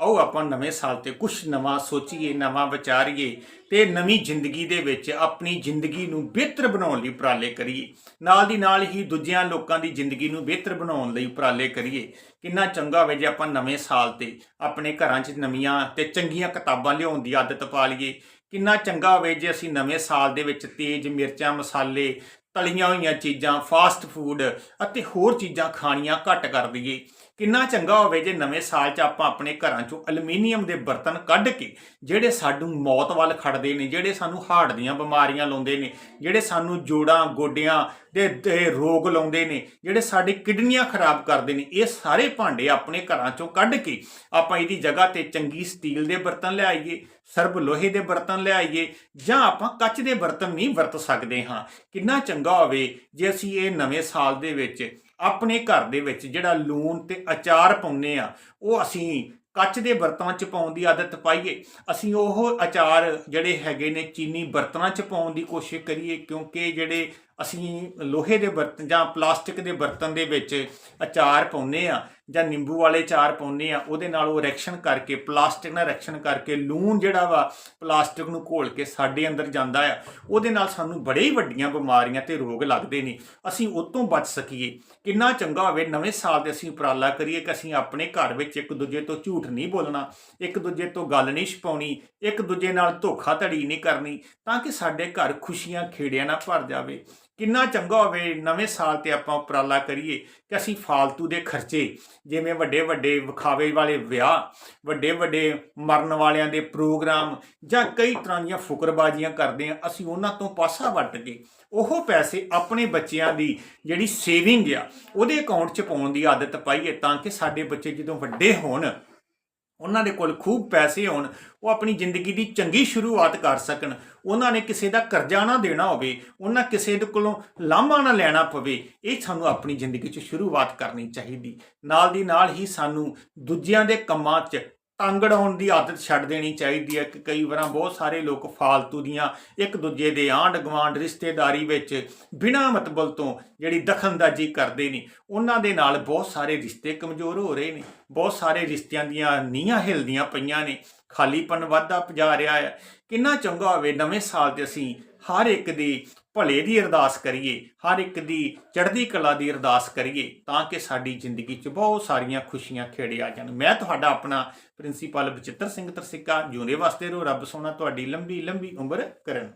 ਆਓ ਆਪਾਂ ਨਵੇਂ ਸਾਲ ਤੇ ਕੁਝ ਨਵਾਂ ਸੋਚੀਏ, ਨਵਾਂ ਵਿਚਾਰੀਏ ਤੇ ਨਵੀਂ ਜ਼ਿੰਦਗੀ ਦੇ ਵਿੱਚ ਆਪਣੀ ਜ਼ਿੰਦਗੀ ਨੂੰ ਬਿਹਤਰ ਬਣਾਉਣ ਲਈ ਉਪਰਾਲੇ ਕਰੀਏ। ਨਾਲ ਦੀ ਨਾਲ ਹੀ ਦੂਜਿਆਂ ਲੋਕਾਂ ਦੀ ਜ਼ਿੰਦਗੀ ਨੂੰ ਬਿਹਤਰ ਬਣਾਉਣ ਲਈ ਉਪਰਾਲੇ ਕਰੀਏ। ਕਿੰਨਾ ਚੰਗਾ ਹੋਵੇ ਜੇ ਆਪਾਂ ਨਵੇਂ ਸਾਲ ਤੇ ਆਪਣੇ ਘਰਾਂ 'ਚ ਨਵੀਆਂ ਤੇ ਚੰਗੀਆਂ ਕਿਤਾਬਾਂ ਲਿਆਉਣ ਦੀ ਆਦਤ ਪਾ ਲਈਏ। ਕਿੰਨਾ ਚੰਗਾ ਹੋਵੇ ਜੇ ਅਸੀਂ ਨਵੇਂ ਸਾਲ ਦੇ ਵਿੱਚ ਤੇਜ਼ ਮਿਰਚਾਂ, ਮਸਾਲੇ, ਤਲੀਆਂ ਹੋਈਆਂ ਚੀਜ਼ਾਂ ਫਾਸਟ ਫੂਡ ਅਤੇ ਹੋਰ ਚੀਜ਼ਾਂ ਖਾਣੀਆਂ ਘੱਟ ਕਰ ਦਈਏ। ਕਿੰਨਾ ਚੰਗਾ ਹੋਵੇ ਜੇ ਨਵੇਂ ਸਾਲ 'ਚ ਆਪਾਂ ਆਪਣੇ ਘਰਾਂ 'ਚੋਂ ਐਲੂਮੀਨੀਅਮ ਦੇ ਬਰਤਨ ਕੱਢ ਕੇ ਜਿਹੜੇ ਸਾਨੂੰ ਮੌਤ ਵੱਲ ਖੜਦੇ ਨੇ, ਜਿਹੜੇ ਸਾਨੂੰ ਹਾਰਟ ਦੀਆਂ ਬਿਮਾਰੀਆਂ ਲਾਉਂਦੇ ਨੇ, ਜਿਹੜੇ ਸਾਨੂੰ ਜੋੜਾਂ, ਗੋਡਿਆਂ ਦੇ ਰੋਗ ਲਾਉਂਦੇ ਨੇ, ਜਿਹੜੇ ਸਾਡੀ ਕਿਡਨੀਆਂ ਖਰਾਬ ਕਰਦੇ ਨੇ, ਇਹ ਸਾਰੇ ਭਾਂਡੇ ਆਪਣੇ ਘਰਾਂ 'ਚੋਂ ਕੱਢ ਕੇ ਆਪਾਂ ਇਹਦੀ ਜਗ੍ਹਾ ਤੇ ਚੰਗੀ ਸਟੀਲ ਦੇ ਬਰਤਨ ਲਿਆਈਏ ਸਰਬ ਲੋਹੇ ਦੇ ਬਰਤਨ ਲਿਆਈਏ ਜਾਂ ਆਪਾਂ ਕੱਚ ਦੇ ਬਰਤਨ ਨਹੀਂ ਵਰਤ ਸਕਦੇ ਹਾਂ। ਕਿੰਨਾ ਚੰਗਾ ਹੋਵੇ ਜੇ ਅਸੀਂ ਇਹ ਨਵੇਂ ਸਾਲ ਦੇ ਵਿੱਚ ਆਪਣੇ ਘਰ ਦੇ ਵਿੱਚ ਜਿਹੜਾ ਲੂਣ ਤੇ ਅਚਾਰ ਪਾਉਂਦੇ ਆ, ਉਹ ਅਸੀਂ ਕੱਚ ਦੇ ਬਰਤਨਾਂ 'ਚ ਪਾਉਣ ਦੀ ਆਦਤ ਪਾਈਏ। ਅਸੀਂ ਉਹ ਅਚਾਰ ਜਿਹੜੇ ਹੈਗੇ ਨੇ, ਚੀਨੀ ਬਰਤਨਾਂ 'ਚ ਪਾਉਣ ਦੀ ਕੋਸ਼ਿਸ਼ ਕਰੀਏ, ਕਿਉਂਕਿ ਜਿਹੜੇ ਅਸੀਂ ਲੋਹੇ ਦੇ ਬਰਤਨ ਜਾਂ ਪਲਾਸਟਿਕ ਦੇ ਬਰਤਨ ਦੇ ਵਿੱਚ ਅਚਾਰ ਪਾਉਂਦੇ ਆ ਜਾਂ ਨਿੰਬੂ ਵਾਲੇ ਅਚਾਰ ਪਾਉਂਦੇ ਆ ਉਹਦੇ ਨਾਲ ਉਹ ਰੈਕਸ਼ਨ ਕਰਕੇ, ਪਲਾਸਟਿਕ ਨਾਲ ਰੈਕਸ਼ਨ ਕਰਕੇ ਲੂਣ ਜਿਹੜਾ ਵਾ ਪਲਾਸਟਿਕ ਨੂੰ ਘੋਲ ਕੇ ਸਾਡੇ ਅੰਦਰ ਜਾਂਦਾ ਆ। ਉਹਦੇ ਨਾਲ ਸਾਨੂੰ ਬੜੇ ਹੀ ਵੱਡੀਆਂ ਬਿਮਾਰੀਆਂ ਤੇ ਰੋਗ ਲੱਗਦੇ ਨੇ। ਅਸੀਂ ਉਹ ਤੋਂ ਬਚ ਸਕੀਏ। ਕਿੰਨਾ ਚੰਗਾ ਹੋਵੇ, ਨਵੇਂ ਸਾਲ ਦੇ ਅਸੀਂ ਉਪਰਾਲਾ ਕਰੀਏ ਕਿ ਅਸੀਂ ਆਪਣੇ ਘਰ ਵਿੱਚ ਇੱਕ ਦੂਜੇ ਤੋਂ ਝੂਠ ਨਹੀਂ ਬੋਲਣਾ, ਇੱਕ ਦੂਜੇ ਤੋਂ ਗੱਲ ਨਹੀਂ ਛਪਾਉਣੀ, ਇੱਕ ਦੂਜੇ ਨਾਲ ਧੋਖਾਧੜੀ ਨਹੀਂ ਕਰਨੀ, ਤਾਂ ਕਿ ਸਾਡੇ ਘਰ ਖੁਸ਼ੀਆਂ ਖੇੜਿਆਂ ਨਾਲ ਭਰ ਜਾਵੇ। ਕਿੰਨਾ ਚੰਗਾ ਹੋਵੇ, ਨਵੇਂ ਸਾਲ ਤੇ ਆਪਾਂ ਉਪਰਾਲਾ ਕਰੀਏ ਕਿ ਅਸੀਂ ਫਾਲਤੂ ਦੇ ਖਰਚੇ, ਜਿਵੇਂ ਵੱਡੇ ਵੱਡੇ ਵਿਖਾਵੇ ਵਾਲੇ ਵਿਆਹ, ਵੱਡੇ ਵੱਡੇ ਮਰਨ ਵਾਲਿਆਂ ਦੇ ਪ੍ਰੋਗਰਾਮ ਜਾਂ ਕਈ ਤਰ੍ਹਾਂ ਦੀਆਂ ਫੁਕਰਬਾਜ਼ੀਆਂ ਕਰਦੇ ਆ ਅਸੀਂ ਉਹਨਾਂ ਤੋਂ ਪਾਸਾ ਵੱਟ ਕੇ ਉਹ ਪੈਸੇ ਆਪਣੇ ਬੱਚਿਆਂ ਦੀ ਜਿਹੜੀ ਸੇਵਿੰਗ ਆ, ਉਹਦੇ ਅਕਾਊਂਟ 'ਚ ਪਾਉਣ ਦੀ ਆਦਤ ਪਾਈਏ ਤਾਂ ਕਿ ਸਾਡੇ ਬੱਚੇ ਜਦੋਂ ਵੱਡੇ ਹੋਣ ਉਹਨਾਂ ਦੇ ਕੋਲ ਖੂਬ ਪੈਸੇ ਹੋਣ, ਉਹ ਆਪਣੀ ਜ਼ਿੰਦਗੀ ਦੀ ਚੰਗੀ ਸ਼ੁਰੂਆਤ ਕਰ ਸਕਣ। ਉਹਨਾਂ ਨੇ ਕਿਸੇ ਦਾ ਕਰਜ਼ਾ ਨਾ ਦੇਣਾ ਹੋਵੇ, ਉਹਨਾਂ ਕਿਸੇ ਦੇ ਕੋਲੋਂ ਲਾਮਾ ਨਾ ਲੈਣਾ ਪਵੇ, ਇਹ ਸਾਨੂੰ ਆਪਣੀ ਜ਼ਿੰਦਗੀ 'ਚ ਸ਼ੁਰੂਆਤ ਕਰਨੀ ਚਾਹੀਦੀ। ਨਾਲ ਦੀ ਨਾਲ ਹੀ ਸਾਨੂੰ ਦੂਜਿਆਂ ਦੇ ਕੰਮਾਂ 'ਚ ਟੰਗੜ ਹੋਣ ਦੀ ਆਦਤ ਛੱਡ ਦੇਣੀ ਚਾਹੀਦੀ ਹੈ ਕਿ ਕਈ ਵਾਰਾਂ ਬਹੁਤ ਸਾਰੇ ਲੋਕ ਫਾਲਤੂ ਦੀਆਂ ਇੱਕ ਦੂਜੇ ਦੇ ਆਂਢ ਗੁਆਂਢ, ਰਿਸ਼ਤੇਦਾਰੀ ਵਿੱਚ ਬਿਨਾਂ ਮਤਲਬ ਤੋਂ ਜਿਹੜੀ ਦਖਲਅੰਦਾਜ਼ੀ ਕਰਦੇ ਨੇ, ਉਹਨਾਂ ਦੇ ਨਾਲ ਬਹੁਤ ਸਾਰੇ ਰਿਸ਼ਤੇ ਕਮਜ਼ੋਰ ਹੋ ਰਹੇ ਨੇ, ਬਹੁਤ ਸਾਰੇ ਰਿਸ਼ਤਿਆਂ ਦੀਆਂ ਨੀਹਾਂ ਹਿਲਦੀਆਂ ਪਈਆਂ ਨੇ, ਖਾਲੀਪਨ ਵਾਧਾ ਜਾ ਰਿਹਾ ਹੈ। ਕਿੰਨਾ ਚੰਗਾ ਹੋਵੇ ਨਵੇਂ ਸਾਲ ਤੇ ਅਸੀਂ ਹਰ ਇੱਕ ਦੀ ਭਲੇ ਦੀ ਅਰਦਾਸ ਕਰੀਏ, ਹਰ ਇੱਕ ਦੀ ਚੜ੍ਹਦੀ ਕਲਾ ਦੀ ਅਰਦਾਸ ਕਰੀਏ, ਤਾਂ ਕਿ ਸਾਡੀ ਜ਼ਿੰਦਗੀ 'ਚ ਬਹੁਤ ਸਾਰੀਆਂ ਖੁਸ਼ੀਆਂ ਖੇੜੇ ਆ ਜਾਣ। ਮੈਂ ਤੁਹਾਡਾ ਆਪਣਾ ਪ੍ਰਿੰਸੀਪਲ ਬਚਿੱਤਰ ਸਿੰਘ ਤਰਸਿੱਕਾ, ਜਿਉਂਦੇ ਵਾਸਤੇ ਰੋ ਰੱਬ ਸੋਨਾ ਤੁਹਾਡੀ ਲੰਬੀ ਲੰਬੀ ਉਮਰ ਕਰਨ।